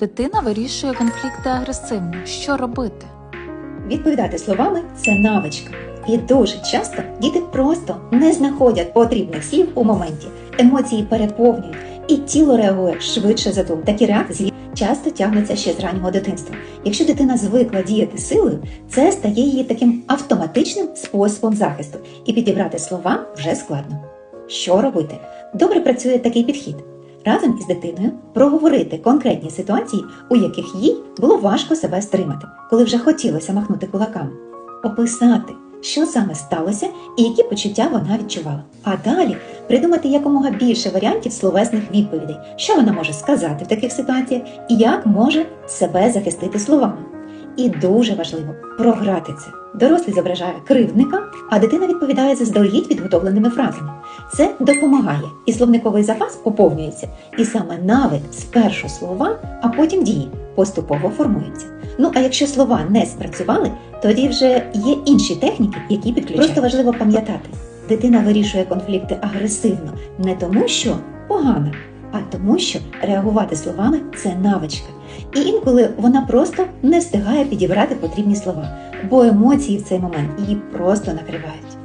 Дитина вирішує конфлікти агресивно. Що робити? Відповідати словами це навичка. І дуже часто діти просто не знаходять потрібних слів у моменті. Емоції переповнюють, і тіло реагує швидше за тум. Такі реакції часто тягнуться ще з раннього дитинства. Якщо дитина звикла діяти силою, це стає її таким автоматичним способом захисту, і підібрати слова вже складно. Що робити? Добре працює такий підхід. Разом із дитиною проговорити конкретні ситуації, у яких їй було важко себе стримати, коли вже хотілося махнути кулаками, описати, що саме сталося і які почуття вона відчувала. А далі придумати якомога більше варіантів словесних відповідей, що вона може сказати в таких ситуаціях і як може себе захистити словами. І дуже важливо програти це. Дорослий зображає кривдника, а дитина відповідає заздалегідь підготовленими фразами. Це допомагає, і словниковий запас поповнюється, і саме навик спершу слова, а потім дії поступово формуються. Ну а якщо слова не спрацювали, тоді вже є інші техніки, які підключають. Просто важливо пам'ятати, дитина вирішує конфлікти агресивно не тому, що погана, а тому, що реагувати словами це навичка. І інколи вона просто не встигає підібрати потрібні слова, бо емоції в цей момент її просто накривають.